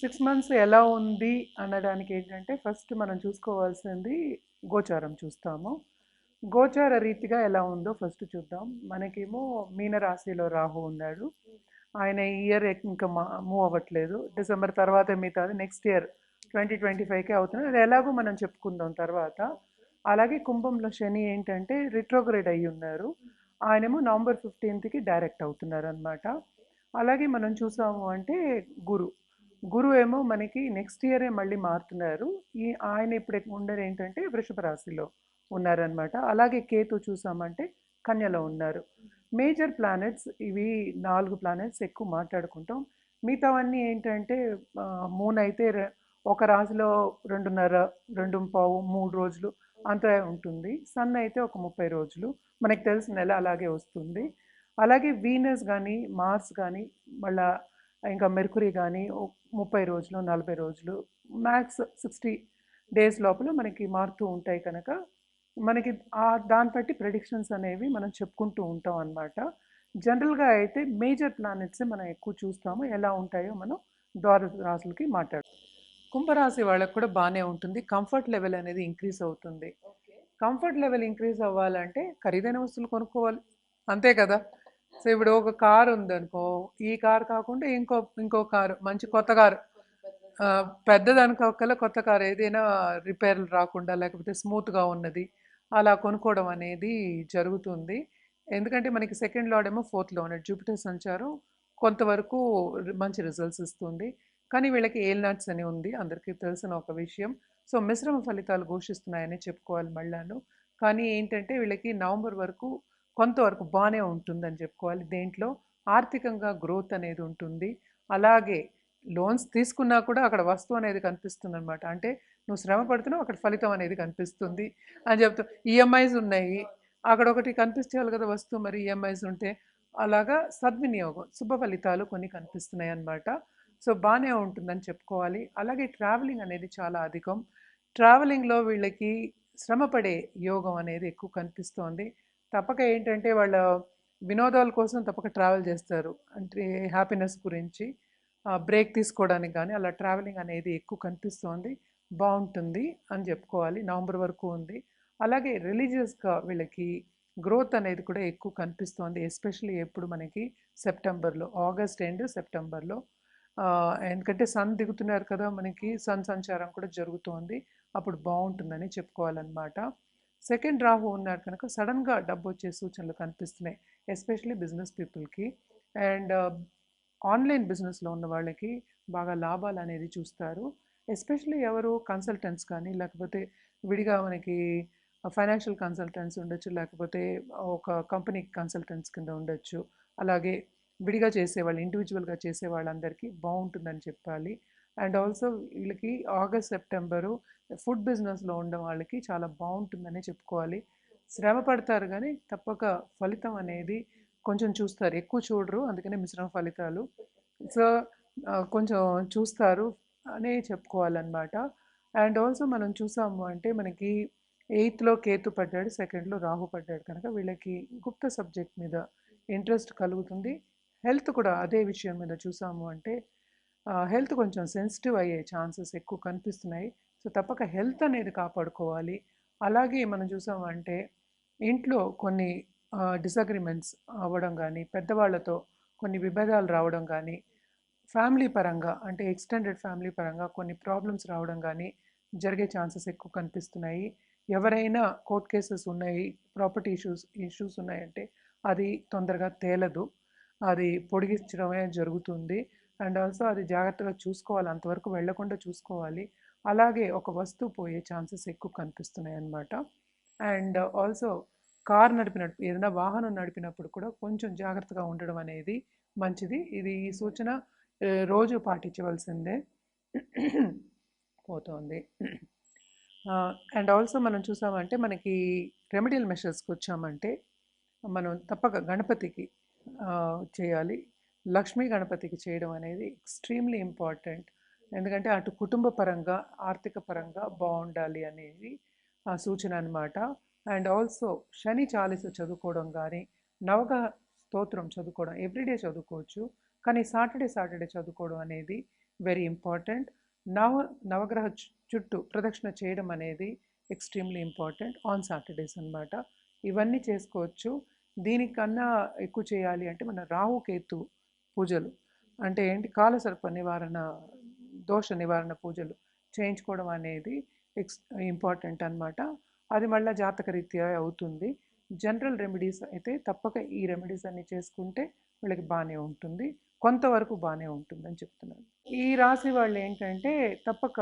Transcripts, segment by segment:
Six months ఎలా ఉంది అనడానికి ఏంటంటే ఫస్ట్ మనం చూసుకోవాల్సింది గోచారం చూస్తాము. గోచార రీతిగా ఎలా ఉందో ఫస్ట్ చూద్దాం. మనకేమో మీనరాశిలో రాహు ఉన్నాడు. ఆయన ఈ ఇయర్ ఇంకా మూవ్ అవ్వట్లేదు. డిసెంబర్ తర్వాత మిగతాది. నెక్స్ట్ ఇయర్ ట్వంటీ ట్వంటీ ఫైవ్కే అవుతుంది అది ఎలాగో మనం చెప్పుకుందాం తర్వాత. అలాగే కుంభంలో శని ఏంటంటే రిట్రోగ్రేడ్ అయ్యి ఉన్నారు. ఆయనేమో నవంబర్ ఫిఫ్టీన్త్కి డైరెక్ట్ అవుతున్నారు అనమాట అలాగే మనం చూసాము అంటే గురు. గురు ఏమో మనకి నెక్స్ట్ ఇయరే మళ్ళీ మారుతున్నారు. ఈ ఆయన ఇప్పుడు ఉండరు ఏంటంటే వృషభ రాశిలో ఉన్నారనమాట అలాగే కేతు చూసామంటే కన్యలో ఉన్నారు. మేజర్ ప్లానెట్స్ ఇవి నాలుగు ప్లానెట్స్ ఎక్కువ మాట్లాడుకుంటాం. మిగతావన్నీ ఏంటంటే మూన్ అయితే ఒక రాశిలో రెండున్నర రెండు పావు మూడు రోజులు అంత ఉంటుంది. సన్ అయితే ఒక ముప్పై రోజులు. మనకు తెలిసిన నెల అలాగే వస్తుంది. అలాగే వీనస్ కానీ మార్స్ కానీ మళ్ళీ ఇంకా మెర్కురీ కానీ ముప్పై రోజులు నలభై రోజులు మ్యాక్స్ సిక్స్టీ డేస్ లోపల మనకి మారుతూ ఉంటాయి కనుక మనకి ఆ దాన్ని బట్టి ప్రెడిక్షన్స్ అనేవి మనం చెప్పుకుంటూ ఉంటాం అన్నమాట. జనరల్గా అయితే మేజర్ ప్లానెట్స్ మనం ఎక్కువ చూస్తాము. ఎలా ఉంటాయో మనం ద్వార రాశులకి మాట్లాడుతాం కుంభరాశి వాళ్ళకి కూడా బాగానే ఉంటుంది. కంఫర్ట్ లెవెల్ అనేది ఇంక్రీజ్ అవుతుంది. కంఫర్ట్ లెవెల్ ఇంక్రీజ్ అవ్వాలంటే ఖరీదైన వస్తువులు కొనుక్కోవాలి. అంతే కదా? సో ఇప్పుడు ఒక కారు ఉందనుకో ఈ కారు కాకుండా ఇంకో ఇంకో కారు మంచి కొత్త కారు. ఆ, కొత్త కారు ఏదైనా రిపేర్లు రాకుండా లేకపోతే స్మూత్గా ఉన్నది అలా కొనుక్కోవడం అనేది జరుగుతుంది. ఎందుకంటే మనకి సెకండ్ లాడ్ ఏమో ఫోర్త్ ఉన్నాడు జూపిటర్ సంచారం కొంతవరకు మంచి రిజల్ట్స్ ఇస్తుంది. కానీ వీళ్ళకి ఏల్నట్స్ అని ఉంది అందరికీ తెలిసిన ఒక విషయం. సో మిశ్రమ ఫలితాలు ఘోషిస్తున్నాయని చెప్పుకోవాలి మళ్ళాను. కానీ ఏంటంటే వీళ్ళకి నవంబర్ వరకు కొంతవరకు బాగానే ఉంటుందని చెప్పుకోవాలి. దేంట్లో? ఆర్థికంగా గ్రోత్ అనేది ఉంటుంది. అలాగే లోన్స్ తీసుకున్నా కూడా అక్కడ వస్తువు అనేది కనిపిస్తుంది అనమాట అంటే నువ్వు శ్రమ పడుతున్నావు అక్కడ ఫలితం అనేది కనిపిస్తుంది అని చెప్తూ ఈఎంఐస్ ఉన్నాయి. అక్కడ ఒకటి కనిపించాలి కదా వస్తువు మరి ఈఎంఐస్ ఉంటే అలాగా సద్వినియోగం శుభ ఫలితాలు కొన్ని కనిపిస్తున్నాయి అన్నమాట. సో బాగానే ఉంటుందని చెప్పుకోవాలి. అలాగే ట్రావెలింగ్ అనేది చాలా అధికం. ట్రావెలింగ్లో వీళ్ళకి శ్రమపడే యోగం అనేది ఎక్కువ కనిపిస్తోంది. తప్పక ఏంటంటే వాళ్ళ వినోదాల కోసం తప్పక ట్రావెల్ చేస్తారు. అంటే హ్యాపీనెస్ గురించి బ్రేక్ తీసుకోవడానికి కానీ అలా ట్రావెలింగ్ అనేది ఎక్కువ కనిపిస్తోంది. బాగుంటుంది అని చెప్పుకోవాలి. నవంబర్ వరకు ఉంది. అలాగే రిలీజియస్గా వీళ్ళకి గ్రోత్ అనేది కూడా ఎక్కువ కనిపిస్తోంది. ఎస్పెషల్లీ ఎప్పుడు మనకి సెప్టెంబర్లో ఆగస్ట్ ఎండ్ సెప్టెంబర్లో ఎందుకంటే సన్ దిగుతున్నారు కదా మనకి సన్ సంచారం కూడా జరుగుతోంది. అప్పుడు బాగుంటుందని చెప్పుకోవాలన్నమాట. సెకండ్ రాహు ఉన్నారు కనుక సడన్గా డబ్బు వచ్చే సూచనలు కనిపిస్తున్నాయి ఎస్పెషల్లీ బిజినెస్ పీపుల్కి. అండ్ ఆన్లైన్ బిజినెస్లో ఉన్న వాళ్ళకి బాగా లాభాలు అనేది చూస్తారు. ఎస్పెషల్లీ ఎవరు కన్సల్టెంట్స్ కానీ లేకపోతే విడిగా మనకి ఫైనాన్షియల్ కన్సల్టెంట్స్ ఉండొచ్చు లేకపోతే ఒక కంపెనీ కన్సల్టెంట్స్ కింద ఉండొచ్చు. అలాగే విడిగా చేసేవాళ్ళు ఇండివిజువల్గా చేసే వాళ్ళందరికీ బాగుంటుందని చెప్పాలి. అండ్ ఆల్సో వీళ్ళకి ఆగస్ట్ సెప్టెంబరు ఫుడ్ బిజినెస్లో ఉన్న వాళ్ళకి చాలా బాగుంటుందని చెప్పుకోవాలి. శ్రమ పడతారు కానీ తప్పక ఫలితం అనేది కొంచెం చూస్తారు. ఎక్కువ చూడరు అందుకనే మిశ్రమ ఫలితాలు. సో కొంచెం చూస్తారు అనే చెప్పుకోవాలన్నమాట. అండ్ ఆల్సో మనం చూసాము అంటే మనకి ఎయిత్లో కేతు పడ్డాడు సెకండ్లో రాహు పడ్డాడు. కనుక వీళ్ళకి గుప్త సబ్జెక్ట్ మీద ఇంట్రెస్ట్ కలుగుతుంది. హెల్త్ కూడా అదే విషయం మీద చూసాము అంటే హెల్త్ కొంచెం సెన్సిటివ్ అయ్యే ఛాన్సెస్ ఎక్కువ కనిపిస్తున్నాయి. సో తప్పక హెల్త్ అనేది కాపాడుకోవాలి. అలాగే మనం చూసామంటే ఇంట్లో కొన్ని డిసగ్రిమెంట్స్ అవ్వడం కానీ పెద్దవాళ్ళతో కొన్ని విభేదాలు రావడం కానీ ఫ్యామిలీ పరంగా అంటే ఎక్స్టెండెడ్ ఫ్యామిలీ పరంగా కొన్ని ప్రాబ్లమ్స్ రావడం కానీ జరిగే ఛాన్సెస్ ఎక్కువ కనిపిస్తున్నాయి. ఎవరైనా కోర్ట్ కేసెస్ ఉన్నాయి ప్రాపర్టీ ఇష్యూస్ ఇష్యూస్ ఉన్నాయంటే అది తొందరగా తేలదు. అది పొడిగించడమే జరుగుతుంది. అండ్ ఆల్సో అది జాగ్రత్తగా చూసుకోవాలి అంతవరకు వెళ్ళకుండా చూసుకోవాలి. అలాగే ఒక వస్తువు పోయే ఛాన్సెస్ ఎక్కువ కనిపిస్తున్నాయి అన్నమాట అండ్ ఆల్సో కార్ నడిపినప్పుడు ఏదైనా వాహనం నడిపినప్పుడు కూడా కొంచెం జాగ్రత్తగా ఉండడం అనేది మంచిది. ఇది ఈ సూచన రోజు పాటించవలసిందే. పోతోంది. అండ్ ఆల్సో మనం చూసామంటే మనకి రెమెడియల్ మెషర్స్కి వచ్చామంటే మనం తప్పక గణపతికి చేయాలి. లక్ష్మీ గణపతికి చేయడం అనేది ఎక్స్ట్రీమ్లీ ఇంపార్టెంట్. ఎందుకంటే అటు కుటుంబ పరంగా ఆర్థిక పరంగా బాగుండాలి అనేది ఆ సూచన అనమాట అండ్ ఆల్సో శని చాలీస చదువుకోవడం కానీ నవగ స్తోత్రం చదువుకోవడం ఎవ్రీడే చదువుకోవచ్చు. కానీ సాటర్డే సాటర్డే చదువుకోవడం అనేది వెరీ ఇంపార్టెంట్. నవ నవగ్రహ చుట్టూ ప్రదక్షిణ చేయడం అనేది ఎక్స్ట్రీమ్లీ ఇంపార్టెంట్ ఆన్ సాటర్డేస్ అన్నమాట. ఇవన్నీ చేసుకోవచ్చు. దీనికన్నా ఎక్కువ చేయాలి అంటే మన రాహుకేతు పూజలు. అంటే ఏంటి? కాలసర్ప నివారణ దోష నివారణ పూజలు చేయించుకోవడం అనేది ఎక్స్ ఇంపార్టెంట్ అన్నమాట. అది మళ్ళీ జాతకరీత్యా అవుతుంది. జనరల్ రెమెడీస్ అయితే తప్పక ఈ రెమెడీస్ అన్ని చేసుకుంటే వీళ్ళకి బాగానే ఉంటుంది. కొంతవరకు బాగానే ఉంటుందని చెప్తున్నాను. ఈ రాశి వాళ్ళు ఏంటంటే తప్పక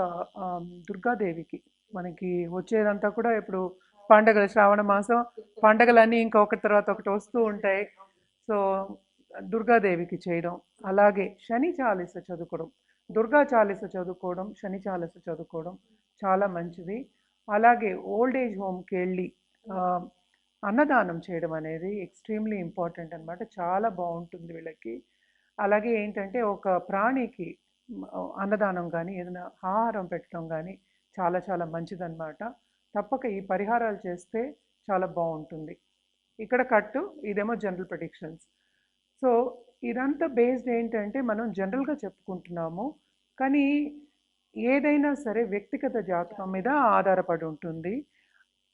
దుర్గాదేవికి మనకి వచ్చేదంతా కూడా ఇప్పుడు పండగలు శ్రావణ మాసం పండగలన్నీ ఇంకొకటి తర్వాత ఒకటి వస్తూ ఉంటాయి. సో దుర్గాదేవికి చేయడం అలాగే శని చాలీస చదువుకోవడం దుర్గా చాలీస చదువుకోవడం శని చాలీస చదువుకోవడం చాలా మంచిది. అలాగే ఓల్డ్ ఏజ్ హోమ్కి వెళ్ళి అన్నదానం చేయడం అనేది ఎక్స్ట్రీమ్లీ ఇంపార్టెంట్ అన్నమాట. చాలా బాగుంటుంది వీళ్ళకి. అలాగే ఏంటంటే ఒక ప్రాణికి అన్నదానం కానీ ఏదైనా ఆహారం పెట్టడం కానీ చాలా చాలా మంచిదన్నమాట. తప్పక ఈ పరిహారాలు చేస్తే చాలా బాగుంటుంది. ఇక్కడ కట్టు ఇదేమో జనరల్ ప్రొడిక్షన్స్. సో ఇదంతా బేస్డ్ ఏంటంటే మనం జనరల్గా చెప్పుకుంటున్నాము. కానీ ఏదైనా సరే వ్యక్తిగత జాతకం మీద ఆధారపడి ఉంటుంది.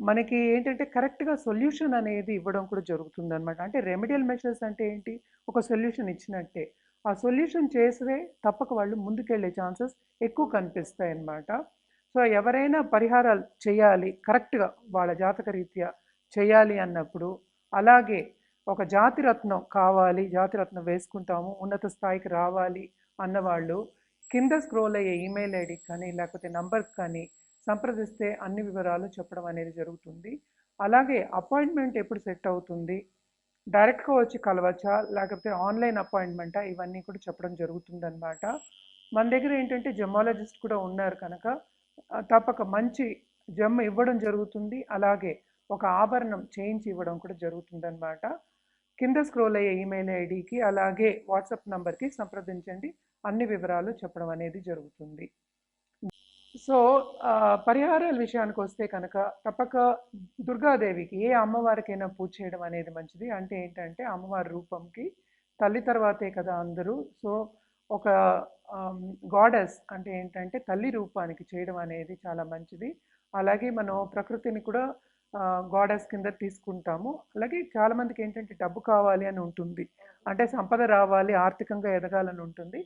మనకి ఏంటంటే కరెక్ట్గా సొల్యూషన్ అనేది ఇవ్వడం కూడా జరుగుతుంది అనమాట అంటే రెమెడియల్ మెషర్స్ అంటే ఏంటి? ఒక సొల్యూషన్ ఇచ్చినట్టే. ఆ సొల్యూషన్ చేస్తే తప్పక వాళ్ళు ముందుకెళ్ళే ఛాన్సెస్ ఎక్కువ కనిపిస్తాయి అన్నమాట సో ఎవరైనా పరిహారాలు చేయాలి కరెక్ట్గా వాళ్ళ జాతక రీత్యా చేయాలి అన్నప్పుడు అలాగే ఒక జాతిరత్నం కావాలి జాతిరత్నం వేసుకుంటాము ఉన్నత స్థాయికి రావాలి అన్నవాళ్ళు కింద స్క్రోల్ అయ్యే ఈమెయిల్ ఐడికి కానీ లేకపోతే నంబర్కి కానీ సంప్రదిస్తే అన్ని వివరాలు చెప్పడం అనేది జరుగుతుంది. అలాగే అపాయింట్మెంట్ ఎప్పుడు సెట్ అవుతుంది? డైరెక్ట్గా వచ్చి కలవచ్చా? లేకపోతే ఆన్లైన్ అపాయింట్మెంటా? ఇవన్నీ కూడా చెప్పడం జరుగుతుందన్నమాట. మన దగ్గర ఏంటంటే జమాలజిస్ట్ కూడా ఉన్నారు కనుక తప్పక మంచి జమ్ ఇవ్వడం జరుగుతుంది. అలాగే ఒక ఆభరణం చేయించి ఇవ్వడం కూడా జరుగుతుందన్నమాట. కింద స్క్రోల్ అయ్యే ఈమెయిల్ ఐడికి అలాగే వాట్సాప్ నంబర్కి సంప్రదించండి. అన్ని వివరాలు చెప్పడం అనేది జరుగుతుంది. సో పరిహారాల విషయానికి వస్తే కనుక తప్పక దుర్గాదేవికి ఏ అమ్మవారికైనా పూజ చేయడం అనేది మంచిది. అంటే ఏంటంటే అమ్మవారి రూపంకి తల్లి తర్వాతే కదా అందరూ. సో ఒక గాడెస్ అంటే ఏంటంటే తల్లి రూపానికి చేయడం అనేది చాలా మంచిది. అలాగే మనం ప్రకృతిని కూడా గాడెస్ కింద తీసుకుంటాము. అలాగే చాలా మందికి ఏంటంటే డబ్బు కావాలి అని ఉంటుంది. అంటే సంపద రావాలి ఆర్థికంగా ఎదగాలని ఉంటుంది.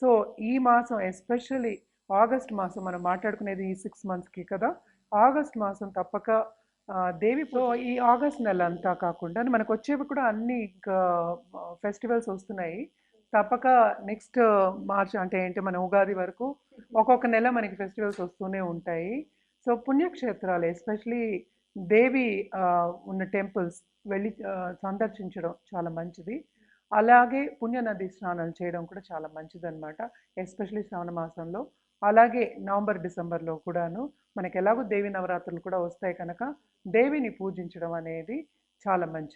సో ఈ మాసం ఎస్పెషల్లీ ఆగస్ట్ మాసం మనం మాట్లాడుకునేది ఈ సిక్స్ మంత్స్కి కదా. ఆగస్ట్ మాసం తప్పక దేవి ఈ ఆగస్ట్ నెల అంతా కాకుండా మనకు వచ్చేవి కూడా అన్ని ఫెస్టివల్స్ వస్తున్నాయి. తప్పక నెక్స్ట్ మార్చ్ అంటే ఏంటి మన ఉగాది వరకు ఒక్కొక్క నెల మనకి ఫెస్టివల్స్ వస్తూనే ఉంటాయి. సో పుణ్యక్షేత్రాలు ఎస్పెషలీ దేవి ఉన్న టెంపుల్స్ వెళ్ళి సందర్శించడం చాలా మంచిది. అలాగే పుణ్యనది స్నానాలు చేయడం కూడా చాలా మంచిదన్నమాట ఎస్పెషలీ శ్రావణ మాసంలో. అలాగే నవంబర్ డిసెంబర్లో కూడాను మనకి ఎలాగో దేవి నవరాత్రులు కూడా వస్తాయి కనుక దేవిని పూజించడం అనేది చాలా మంచిది.